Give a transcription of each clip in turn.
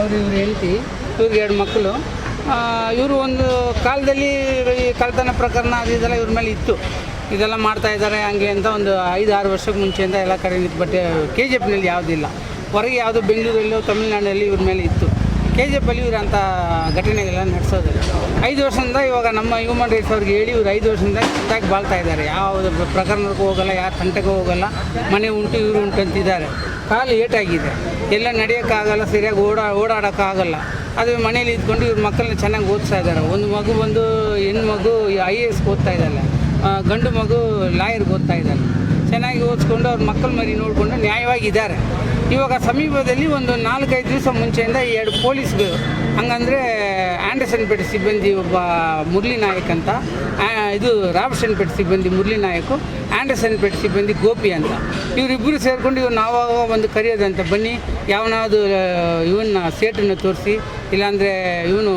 ಅವರು ಇವ್ರು ಹೆಂಡತಿ, ಇವ್ರಿಗೆ ಎರಡು ಮಕ್ಕಳು. ಇವರು ಒಂದು ಕಾಲದಲ್ಲಿ ಈ ಕಳ್ತನ ಪ್ರಕರಣ ಅದು ಇದೆಲ್ಲ ಇವ್ರ ಮೇಲೆ ಇತ್ತು. ಇದೆಲ್ಲ ಮಾಡ್ತಾ ಇದ್ದಾರೆ ಹಂಗೆ ಅಂತ ಒಂದು ಐದು ಆರು ವರ್ಷಕ್ಕೆ ಮುಂಚೆಯಿಂದ ಎಲ್ಲ ಕಡೆ ಬಟ್ ಕೆ ಜಿ ಎಫ್ನಲ್ಲಿ ಯಾವುದಿಲ್ಲ ಹೊರಗೆ ಯಾವುದು ಬೆಂಗಳೂರಲ್ಲೋ ತಮಿಳ್ನಾಡಲ್ಲಿ ಇವ್ರ ಮೇಲೆ ಇತ್ತು. ಕೆ ಜಿ ಘಟನೆಗಳೆಲ್ಲ ಘಟನೆಗಳನ್ನ ನಡೆಸೋದಿಲ್ಲ ಐದು ವರ್ಷದಿಂದ ಇವಾಗ ನಮ್ಮ ಹ್ಯೂಮನ್ ರೈಟ್ಸ್ ಅವ್ರಿಗೆ ಹೇಳಿ ಇವ್ರು ಐದು ವರ್ಷದಿಂದ ಚಿಂತಾಗಿ ಬಾಳ್ತಾ ಇದ್ದಾರೆ. ಯಾವ ಪ್ರಕರಣಕ್ಕೂ ಹೋಗಲ್ಲ, ಯಾರ ತಂಟೆಗೂ ಹೋಗಲ್ಲ, ಮನೆ ಉಂಟು, ಇವರು ಉಂಟು ಅಂತಿದ್ದಾರೆ. ಕಾಲು ಏಟಾಗಿದೆ. ಎಲ್ಲ ನಡೆಯೋಕ್ಕಾಗಲ್ಲ, ಸರಿಯಾಗಿ ಓಡಾ, ಓಡಾಡೋಕ್ಕಾಗಲ್ಲ. ಅದು ಮನೇಲಿ ಇದ್ಕೊಂಡು ಇವ್ರ ಮಕ್ಕಳನ್ನ ಚೆನ್ನಾಗಿ ಓದಿಸ್ತಾ ಇದ್ದಾರೆ. ಒಂದು ಮಗು ಬಂದು, ಹೆಣ್ಣು ಮಗು, ಐ ಎ ಎಸ್ ಓದ್ತಾ ಇದ್ದಾಳೆ. ಗಂಡು ಮಗು ಲಾಯರ್ಗೆ ಓದ್ತಾ ಇದ್ದಾನೆ ಚೆನ್ನಾಗಿ ಓದಿಸ್ಕೊಂಡು ಅವ್ರ ಮಕ್ಕಳ ಮರಿ ನೋಡಿಕೊಂಡು ನ್ಯಾಯವಾಗಿದ್ದಾರೆ ಇವಾಗ ಸಮೀಪದಲ್ಲಿ ಒಂದು ನಾಲ್ಕೈದು ದಿವಸ ಮುಂಚೆಯಿಂದ ಈ ಎರಡು ಪೊಲೀಸ್ಗಳು, ಹಂಗಂದರೆ ಆ್ಯಂಡರ್ಸನ್ ಪೇಟೆ ಸಿಬ್ಬಂದಿ ಒಬ್ಬ ಮುರಳಿ ನಾಯಕ್ ಅಂತ ಇದು ರಾಮಶನ್ಪೇಟೆ ಪೇಟೆ ಸಿಬ್ಬಂದಿ ಮುರಳಿ ನಾಯಕು, ಆ್ಯಂಡರ್ಸನ್ ಪೇಟೆ ಸಿಬ್ಬಂದಿ ಗೋಪಿ ಅಂತ. ಇವರಿಬ್ಬರು ಸೇರಿಕೊಂಡು ಇವ್ರು ನಾವಾಗ ಒಂದು ಕರೆಯೋದಂತ ಬನ್ನಿ, ಯಾವನಾದ್ರು ಇವನ್ನ ಸೇಟನ್ನು ತೋರಿಸಿ, ಇಲ್ಲಾಂದರೆ ಇವನು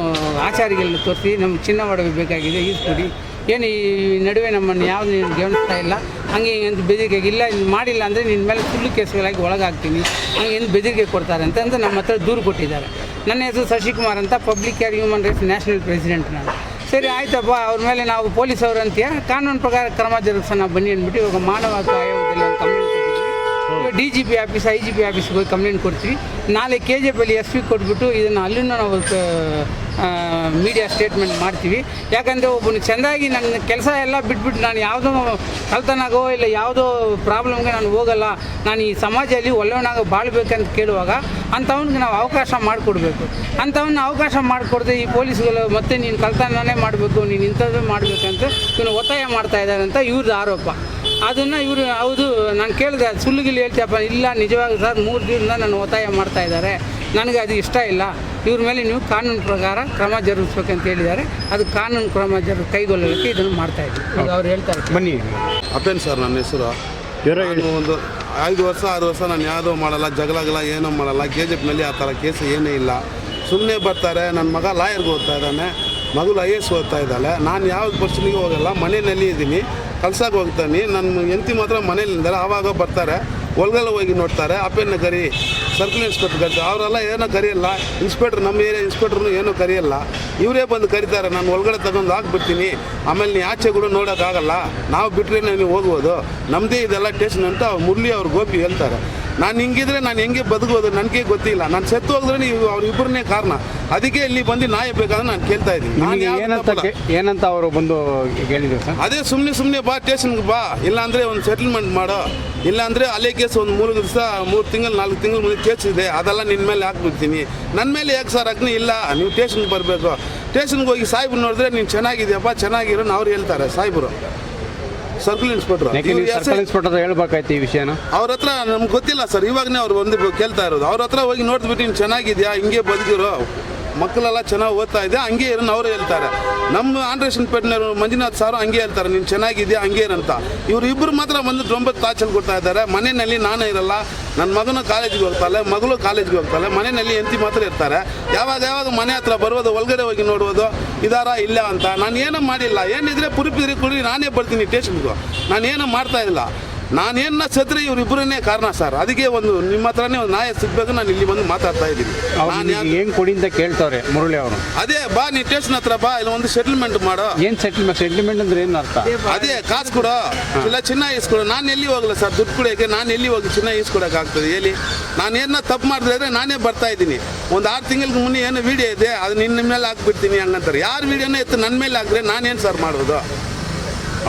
ಆಚಾರಿಗಳನ್ನ ತೋರಿಸಿ, ನಮ್ಗೆ ಚಿನ್ನ ಮಾಡಬೇಕಾಗಿದೆ ಈಸ್ಕೊಡಿ ಏನು ಈ ನಡುವೆ ನಮ್ಮನ್ನು ಯಾವ್ದು ಗಮನಿಸ್ತಾ ಇಲ್ಲ. ಹಂಗೆ ಹಿಂಗೆ ಬೆದರಿಕೆ ಇಲ್ಲ ಇದು ಮಾಡಿಲ್ಲ ಅಂದರೆ ನಿನ್ನ ಮೇಲೆ ಸುಳ್ಳು ಕೇಸುಗಳಾಗಿ ಒಳಗಾಗ್ತೀನಿ. ಹಂಗೆ ಏನು ಬೆದರಿಕೆ ಕೊಡ್ತಾರೆ ಅಂತ ಅಂತ ನಮ್ಮ ಹತ್ರ ದೂರು ಕೊಟ್ಟಿದ್ದಾರೆ. ನನ್ನ ಹೆಸರು ಶಶಿಕುಮಾರ್ ಅಂತ public care human rights national president ನಾನು. ಸರಿ, ಆಯ್ತಪ್ಪ, ಅವ್ರ ಮೇಲೆ ನಾವು ಪೊಲೀಸ್ ಅಂತೀಯ ಕಾನೂನು ಪ್ರಕಾರ ಕ್ರಮ ಜರುಗಿಸೋಣ ಬನ್ನಿ ಅಂದ್ಬಿಟ್ಟು ಇವಾಗ ಮಾನವ ಆಯೋಗದಲ್ಲಿ ಒಂದು complaint D G P office, I G P ಆಫೀಸ್ಗೆ ಹೋಗಿ ಕಂಪ್ಲೇಂಟ್ ಕೊಡ್ತೀವಿ. ನಾಳೆ ಕೆ ಜಿ ಎಫಲ್ಲಿ ಎಸ್ ಪಿ ಕೊಟ್ಬಿಟ್ಟು ಇದನ್ನು ಅಲ್ಲಿಂದ ನಾವು ಮೀಡಿಯಾ ಸ್ಟೇಟ್ಮೆಂಟ್ ಮಾಡ್ತೀವಿ. ಯಾಕಂದರೆ ಒಬ್ಬನು ಚೆಂದಾಗಿ ನನ್ನ ಕೆಲಸ ಎಲ್ಲ ಬಿಟ್ಬಿಟ್ಟು ನಾನು ಯಾವುದೋ ಕಲ್ತನಾಗೋ ಇಲ್ಲ ಯಾವುದೋ ಪ್ರಾಬ್ಲಮ್ಗೆ ನಾನು ಹೋಗಲ್ಲ, ನಾನು ಈ ಸಮಾಜದಲ್ಲಿ ಒಳ್ಳೆಯವನಾಗ ಬಾಳ್ಬೇಕಂತ ಕೇಳುವಾಗ ಅಂಥವನಿಗೆ ನಾವು ಅವಕಾಶ ಮಾಡಿಕೊಡ್ಬೇಕು. ಅಂಥವನ್ನ ಅವಕಾಶ ಮಾಡಿಕೊಡ್ದೆ ಈ ಪೊಲೀಸ್ಗಳು ಮತ್ತೆ ನೀನು ಕಲ್ತನೇ ಮಾಡಬೇಕು, ನೀನು ಇಂಥದ್ದು ಮಾಡಬೇಕಂತ ಇವನು ಒತ್ತಾಯ ಮಾಡ್ತಾ ಇದ್ದಾರೆ ಅಂತ ಇವ್ರದ್ದು ಆರೋಪ. ಅದನ್ನು ಇವರು ಹೌದು ನಾನು ಕೇಳಿದೆ ಸುಳ್ಳುಗಿಲ್ಲಿ ಹೇಳ್ತೀಯಪ್ಪ ಇಲ್ಲ ನಿಜವಾಗಿ ಸರ್ ಮೂರು ದಿನದಿಂದ ನಾನು ಒತ್ತಾಯ ಮಾಡ್ತಾ ಇದ್ದಾರೆ. ನನಗೆ ಅದು ಇಷ್ಟ ಇಲ್ಲ. ಇವ್ರ ಮೇಲೆ ನೀವು ಕಾನೂನು ಪ್ರಕಾರ ಕ್ರಮ ಜರುಗಿಸ್ಬೇಕಂತ ಹೇಳಿದ್ದಾರೆ. ಅದು ಕಾನೂನು ಕ್ರಮ ಜರು ಕೈಗೊಳ್ಳಲಿಕ್ಕೆ ಇದನ್ನು ಮಾಡ್ತಾ ಇದ್ದೀವಿ. ಅವ್ರು ಹೇಳ್ತಾರೆ. ಬನ್ನಿ. ಅಪೇನ್ ಸರ್ ನನ್ನ ಹೆಸರು? ಏನು ಒಂದು ಐದು ವರ್ಷ ಆರು ವರ್ಷ ನಾನು ಯಾವುದೋ ಮಾಡಲ್ಲ ಜಗಳಾಗಲ್ಲ ಏನೂ ಮಾಡಲ್ಲ ಕೆ ಜಿ ಎಫ್ನಲ್ಲಿ ಆ ಥರ ಕೇಸ್ ಏನೇ ಇಲ್ಲ. ಸುಮ್ಮನೆ ಬರ್ತಾರೆ ನನ್ನ ಮಗ ಲಾಯರ್ಗೆ ಓದ್ತಾ ಇದ್ದಾನೆ ಮಗಳು ಐ ಎಸ್ ಓದ್ತಾ ಇದ್ದಾಳೆ ನಾನು ಯಾವ ಪರ್ಸನಿಗೆ ಹೋಗಲ್ಲ ಮನೆಯಲ್ಲಿ ಇದ್ದೀನಿ ಕಲ್ಸಕ್ಕೆ ಹೋಗ್ತಾನೆ ನನ್ನ ಹೆಂಡತಿ ಮಾತ್ರ ಮನೇಲಿದ್ದಾರೆ ಆವಾಗ ಬರ್ತಾರೆ. ಒಳಗೆಲ್ಲ ಹೋಗಿ ನೋಡ್ತಾರೆ. ಅಪ್ಪೆನ ಕರಿ. ಸರ್ಕಲ್ ಇನ್ಸ್ಪೆಕ್ಟರ್ ಕರಿತಾರೆ ಅವರೆಲ್ಲ ಏನೋ ಕರಿಯಲ್ಲ. ಇನ್ಸ್ಪೆಕ್ಟ್ರ್ ನಮ್ಮ ಏರಿಯಾ ಇನ್ಸ್ಪೆಕ್ಟ್ರನ್ನು ಏನೂ ಕರಿಯಲ್ಲ. ಇವರೇ ಬಂದು ಕರೀತಾರೆ. ನಾನು ಒಳಗಡೆ ತಗೊಂಡು ಹಾಕ್ಬಿಡ್ತೀನಿ. ಆಮೇಲೆ ನೀ ಕೂಡ ನೋಡೋಕ್ಕಾಗಲ್ಲ. ನಾವು ಬಿಟ್ಟರೆ ನೀವು ಹೋಗ್ಬೋದು. ನಮ್ಮದೇ ಇದೆಲ್ಲ ಟೇಷನ್ ಅಂತ ಮುರಳಿ ಅವ್ರ ಗೋಪಿ ಹೇಳ್ತಾರೆ. ನಾನು ಹಿಂಗಿದ್ರೆ ನಾನು ಹೆಂಗೆ ಬದುಕೋದು ನನಗೆ ಗೊತ್ತಿಲ್ಲ. ನಾನು ಸತ್ತು ಹೋದ್ರೆ ನೀವು ಅವ್ರಿಬ್ಬರನ್ನೇ ಕಾರಣ. ಅದಕ್ಕೆ ಇಲ್ಲಿ ಬಂದು ನಾಯ ಬೇಕಾದ್ರೆ ನಾನು ಕೇಳ್ತಾ ಇದ್ದೀನಿ. ಏನಂತ ಏನಂತ ಅವರು ಬಂದು ಕೇಳಿದ್ರು ಸರ್? ಅದೇ ಸುಮ್ಮನೆ ಸುಮ್ಮನೆ ಬಾ ಸ್ಟೇಷನ್ಗೆ ಬಾ. ಇಲ್ಲಾಂದರೆ ಒಂದು ಸೆಟಲ್ಮೆಂಟ್ ಮಾಡೋ. ಇಲ್ಲಾಂದರೆ ಅಲ್ಲೇ ಕೇಸ್ ಒಂದು ಮೂರು ದಿವಸ ಮೂರು ತಿಂಗಳು ನಾಲ್ಕು ತಿಂಗಳು ಮುಂದೆ ಕೇಸ್ ಇದೆ. ಅದೆಲ್ಲ ನಿನ್ನ ಮೇಲೆ ಹಾಕ್ಬಿಡ್ತೀನಿ. ನನ್ನ ಮೇಲೆ ಯಾಕೆ ಸರ್ ಅಗ್ನಿ ಇಲ್ಲ ನೀವು ಸ್ಟೇಷನ್ಗೆ ಬರಬೇಕು. ಸ್ಟೇಷನ್ಗೆ ಹೋಗಿ ಸಾಹೇಬ್ರು ನೋಡಿದ್ರೆ ನೀನು ಚೆನ್ನಾಗಿದೆಯಪ್ಪ ಚೆನ್ನಾಗಿರೋ ಅವ್ರು ಹೇಳ್ತಾರೆ. ಸಾಹೇಬರು. Circle inspector. ಯಾಕೆ ನೀವು ಸರ್ಕಲ್ ಇನ್ಸ್ಪೆಕ್ಟರ್ ಹೇಳ್ಬೇಕಾಯ್ತು ಈ ವಿಷಯನ? ಅವ್ರ ಹತ್ರ ನಮ್ಗೆ ಗೊತ್ತಿಲ್ಲ ಸರ್ ಇವಾಗನೇ ಅವ್ರು ಬಂದು ಕೇಳ್ತಾ ಇರೋದು. ಅವ್ರ ಹತ್ರ ಹೋಗಿ ನೋಡ್ಬಿಟ್ಟು ನೀನು ಚೆನ್ನಾಗಿದ್ಯಾ ಹಿಂಗೆ ಬದುಕಿರೋ ಮಕ್ಕಳೆಲ್ಲ ಚೆನ್ನಾಗಿ ಓದ್ತಾ ಇದೆ, ಹಂಗೆ ಇರೋ, ಅವರು ಹೇಳ್ತಾರೆ. ನಮ್ಮ ಆಂಡ್ರೇಷನ್ ಪೇಟ್ನವರು ಮಂಜುನಾಥ್ ಸಾರು ಹಂಗೆ ಹೇಳ್ತಾರೆ, ನೀನು ಚೆನ್ನಾಗಿದೆಯಾ, ಹಂಗೆ ಇರಂತ ಇವರು ಇಬ್ಬರು ಮಾತ್ರ ಬಂದು ಒಂಬತ್ತು ತಾಚಲ್ ಕೊಡ್ತಾ ಇದ್ದಾರೆ. ಮನೆಯಲ್ಲಿ ನಾನೇ ಇರಲ್ಲ ನನ್ನ ಮಗನ ಕಾಲೇಜಿಗೆ ಹೋಗ್ತಾಳೆ, ಮಗಳು ಕಾಲೇಜಿಗೆ ಹೋಗ್ತಾಳೆ, ಮನೆಯಲ್ಲಿ ಎಂತಿ ಮಾತ್ರ ಇರ್ತಾರೆ. ಯಾವಾಗ ಯಾವಾಗ ಮನೆ ಹತ್ರ ಬರೋದು ಒಳಗಡೆ ಹೋಗಿ ನೋಡುವುದು, ಇದಾರ ಇಲ್ಲ ಅಂತ. ನಾನು ಏನೂ ಮಾಡಿಲ್ಲ. ಏನಿದ್ರೆ ಪುರಿಪಿರಿ ಕುಡಿ ನಾನೇ ಬರ್ತೀನಿ ಟೇಷನ್ಗೂ ನಾನು ಏನೂ ಮಾಡ್ತಾ ಇಲ್ಲ. ನಾನೇನ ಸತ್ರೆ ಇವರಿಬ್ಬರನ್ನೇ ಕಾರಣ ಸರ್. ಅದಕ್ಕೆ ಒಂದು ನಿಮ್ಮ ಹತ್ರನೇ ಒಂದು ನ್ಯಾಯ ಸಿಗ್ಬೇಕು ನಾನು ಇಲ್ಲಿ ಬಂದು ಮಾತಾಡ್ತಾ ಇದ್ದೀನಿ. ನಾನು ಏನು ಕೊಡಿ ಅಂತ ಕೇಳ್ತಾವ್ರೆ ಮುರಳಿ ಅವರು? ಅದೇ ಬಾ ನೀ ಸ್ಟೇಷನ್ ಹತ್ರ ಬಾ ಇಲ್ಲ ಒಂದು ಸೆಟಲ್ಮೆಂಟ್ ಮಾಡೋ. ಏನು ಸೆಟಲ್ಮೆಂಟ್ ಸೆಟಲ್ಮೆಂಟ್ ಅಂದ್ರೆ ಏನು ಅರ್ಥ? ಅದೇ ಕಾಸು ಕೊಡ. ಇಲ್ಲ ಚಿನ್ನ ಇಸ್ಕೊಡು ನಾನು ಎಲ್ಲಿ ಹೋಗಲ್ಲ ಸರ್ ದುಡ್ಡು ಕೊಡೋಕೆ ನಾನು ಎಲ್ಲಿ ಹೋಗಿ ಚಿನ್ನ ಇಸ್ಕೊಡಕ್ಕೆ ಆಗ್ತದೆ ಹೇಳಿ? ನಾನು ಏನ ತಪ್ಪು ಮಾಡಿದ್ರೆ ನಾನೇ ಬರ್ತಾ ಇದ್ದೀನಿ. ಒಂದು ಆರು ತಿಂಗಳಿಗೆ ಮುನ್ನೆ ಏನು ವಿಡಿಯೋ ಇದೆ ಅದು ನಿನ್ನ ಮೇಲೆ ಹಾಕ್ಬಿಡ್ತೀನಿ ಹಂಗಂತಾರೆ. ಯಾರು ವಿಡಿಯೋನೇ ಎತ್ತು ನನ್ನ ಮೇಲೆ ಹಾಕಿದ್ರೆ ನಾನೇನು ಸರ್ ಮಾಡೋದು?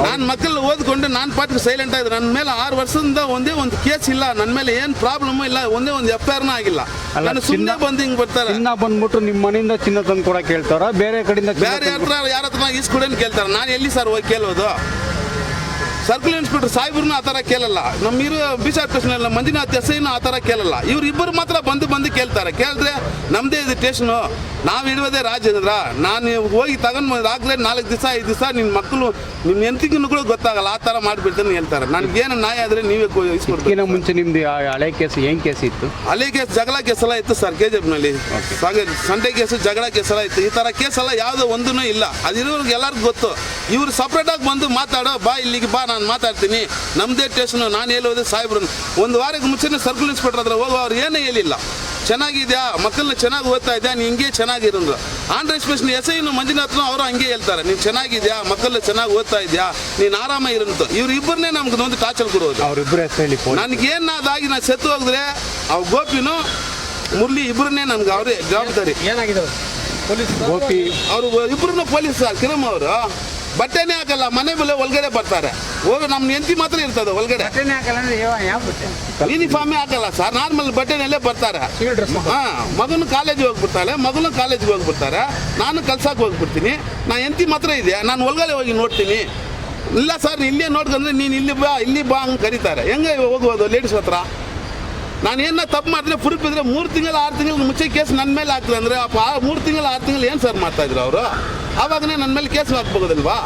ನಾನು ಮಕ್ಕಳು ಓದ್ಕೊಂಡು ನಾನು ಪಾಟಿಗೆ ಸೈಲೆಂಟ್ ಆಗಿದೆ ನನ್ನ ಮೇಲೆ ಆರು ವರ್ಷದಿಂದ ಒಂದೇ ಒಂದು ಕೇಸ್ ಇಲ್ಲ ನನ್ನ ಮೇಲೆ ಏನು ಪ್ರಾಬ್ಲಮ್ ಇಲ್ಲ ಒಂದೇ ಒಂದು ಎಫ್ ಐ ಆರ್ನ ಆಗಿಲ್ಲ. ಅಲ್ಲ, ನಾನು ಸುಮ್ಮನೆ ಚಿನ್ನ- ಬಂದು ಹಿಂಗೆ ಬರ್ತಾರೆ. ಚಿನ್ನ ಬಂದ್ಬಿಟ್ಟು ನಿಮ್ಮ ಮನೆಯಿಂದ ಚಿನ್ನ ತಂದು ಕೂಡ ಹೇಳ್ತಾರ? ಬೇರೆ ಕಡೆಯಿಂದ ಚಿನ್ನ ಬೇರೆ ತಂದು ಹತ್ರ ಯಾರ ಹತ್ರ ಇಸ್ಕೊಡೇನು ಕೇಳ್ತಾರೆ. ನಾನು ಎಲ್ಲಿ ಸರ್ ಹೋಗಿ ಕೇಳೋದು? ಸರ್ಕಲ್ ಇನ್ಸ್ಪೆಕ್ಟರ್ ಸಾಹೇಬ್ರನ್ನ ಆ ಥರ ಕೇಳಲ್ಲ. ನಮ್ಮ ಇರೋ ಬಿಸಾರ್ ಸ್ಟೇಷನ್ ಮಂಜುನಾಥ್ ಮಂದಿನ ಐನ ಆ ಥರ ಕೇಳಲ್ಲ. ಇವ್ರು ಇಬ್ಬರು ಮಾತ್ರ ಬಂದು ಬಂದು ಕೇಳ್ತಾರೆ. ಕೇಳಿದ್ರೆ ನಮ್ಮದೇ ಇದು ಸ್ಟೇಷನು. ನಾವು ಇಡುವುದೇ ರಾಜೇಂದ್ರ. ನಾನು ಹೋಗಿ ತಗೊಂಡು ಆಗಲೇ ನಾಲ್ಕು ದಿವಸ ಐದು ದಿವಸ ನಿನ್ನ ಮಕ್ಕಳು ನಿಮ್ಮ ಹೆಂಡತಿಗೂ ಕೂಡ ಗೊತ್ತಾಗಲ್ಲ. ಆ ಥರ ಮಾಡಿಬಿಡ್ತೇನೆ ಹೇಳ್ತಾರೆ. ನನಗೆ ಏನು ನ್ಯಾಯ ಆದರೆ ನೀವೇ ಇಸ್ಕೊಡ್ತೀನಿ ಮುಂಚೆ ನಿಮ್ದು ಹಳೆ ಕೇಸ್ ಏನು ಕೇಸ್ ಇತ್ತು? ಹಳೆ ಕೇಸ್ ಜಗಳ ಕೇಸೆಲ್ಲ ಇತ್ತು ಸರ್ ಕೆ ಜಬ್ನಲ್ಲಿ ಸಂಡೆ ಕೇಸು ಜಗಳ ಕೇಸೆಲ್ಲ ಇತ್ತು. ಈ ಥರ ಕೇಸೆಲ್ಲ ಯಾವುದೋ ಒಂದೂ ಇಲ್ಲ. ಅದಿರೋರ್ಗೆ ಎಲ್ಲರಿಗೂ ಗೊತ್ತು. ಇವ್ರು ಸಪ್ರೇಟಾಗಿ ಬಂದು ಮಾತಾಡೋ ಬಾ ಇಲ್ಲಿಗೆ ಬಾ ನಾನು ಮಾತಾಡ್ತೀನಿ. ನಮ್ಮದೇ ಸ್ಟೇಷನು ನಾನು ಹೇಳೋದು ಸಾಹೇಬ್ರು. ಒಂದು ವಾರಕ್ಕೆ ಮುಂಚೆನೇ ಸರ್ಕಲ್ ಇನ್ಸ್ಪೆಕ್ಟರ್ ಹತ್ರ ಹೋಗೋ ಅವ್ರು ಏನೂ ಹೇಳಿಲ್ಲ. ಚೆನ್ನಾಗಿದ್ಯಾ? ಮಕ್ಕಳನ್ನ ಚೆನ್ನಾಗಿ ಓದ್ತಾ ಇದೆಯಾ? ನೀ ಹಿಂಗೆ ಚೆನ್ನಾಗಿರೋದು ಆಂಧ್ರ ಸ್ಪೆಷಲ್ ಎಸ್ ಐನು ಮಂಜುನಾಥ್ನು ಅವರು ಹಂಗೆ ಹೇಳ್ತಾರೆ. ನೀನು ಚೆನ್ನಾಗಿದ್ಯಾ? ಮಕ್ಕಳು ಚೆನ್ನಾಗಿ ಓದ್ತಾ ಇದೆಯಾ? ನೀನು ಆರಾಮ ಇರಂತ ಇವ್ರು ಇಬ್ಬರನ್ನೇ ನಮ್ಗೆ ಒಂದು ಟಾರ್ಚರ್ ಕೊಡೋದು. ಫೋನ್ ನನಗೇನು ಅದಾಗಿ ನಾನು ಸೆತ್ತು ಹೋಗಿದ್ರೆ ಅವ್ ಗೋಪಿನು ಮುರಳಿ ಇಬ್ಬರನ್ನೇ ನನ್ಗೆ ಅವರೇ ಜವಾಬ್ದಾರಿ. ಏನಾಗಿದೆ ಗೋಪಿ. ಅವರು ಇಬ್ಬರನ್ನು ಪೊಲೀಸ್ ಸರ್ ಕಿರಮ್ ಅವರು. ಬಟ್ಟೆನೇ ಹಾಕಲ್ಲ ಮನೆ ಮೇಲೆ ಒಳಗಡೆ ಬರ್ತಾರೆ. ಹೋಗಿ ನಮ್ಮ ಹೆಂಡತಿ ಮಾತ್ರ ಇರ್ತದೆ ಒಳಗಡೆ. ಯೂನಿಫಾರ್ಮೇ ಹಾಕಲ್ಲ ಸರ್ ನಾರ್ಮಲ್ ಬಟ್ಟೆನಲ್ಲೇ ಬರ್ತಾರೆ. ಹಾ ಮಗನು ಕಾಲೇಜಿಗೆ ಹೋಗ್ಬಿಡ್ತಾಳೆ ಮಗನು ಕಾಲೇಜಿಗೆ ಹೋಗ್ಬಿಡ್ತಾರೆ. ನಾನು ಕಲ್ಸಕ್ಕೆ ಹೋಗ್ಬಿಡ್ತೀನಿ. ನಾ ಹೆಂಡತಿ ಮಾತ್ರ ಇದೆ ನಾನು ಒಳಗಡೆ ಹೋಗಿ ನೋಡ್ತೀನಿ. ಇಲ್ಲ ಸರ್ ಇಲ್ಲೇ ನೋಡ್ಕೊಂಡ್ರೆ ನೀನು ಇಲ್ಲಿ ಬಾ ಇಲ್ಲಿ ಬಾ ಹಂಗೆ ಕರೀತಾರೆ. ಹೆಂಗೆ ಹೋಗ್ಬೋದು ಲೇಡೀಸ್ ಹತ್ರ? ನಾನು ಏನ ತಪ್ಪು ಮಾಡಿದ್ರೆ ಪ್ರೂಫ್ ಇದ್ರೆ ಮೂರು ತಿಂಗಳು ಆರು ತಿಂಗಳು ಮುಚ್ಚೆ ಕೇಸ್ ನನ್ನ ಮೇಲೆ ಹಾಕ್ತಾರೆ ಅಂದರೆ ಆ ಮೂರು ತಿಂಗಳು ಆರು ತಿಂಗಳು ಏನು ಸರ್ ಮಾಡ್ತಾ ಇದ್ರು ಅವರು? ಆವಾಗನೇ ನನ್ನ ಮೇಲೆ ಕೇಸ್ ಹಾಕ್ಬೋದಲ್ವಾ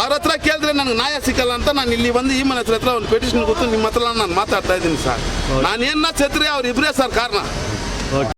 ಅವ್ರ ಹತ್ರ ಕೇಳಿದ್ರೆ ನನಗೆ ನ್ಯಾಯ ಸಿಕ್ಕಲ್ಲ ಅಂತ ನಾನು ಇಲ್ಲಿ ಬಂದು ಈ ಮನೆ ಹತ್ರ ಹತ್ರ ಒಂದು ಪೆಟಿಷನ್ ಗೊತ್ತು ನಿಮ್ಮ ಹತ್ರ ನಾನು ಮಾತಾಡ್ತಾ ಇದ್ದೀನಿ ಸರ್. ನಾನೇನ ಸತ್ರೆ ಅವ್ರು ಇಬ್ಬರೇ ಸರ್ ಕಾರಣ.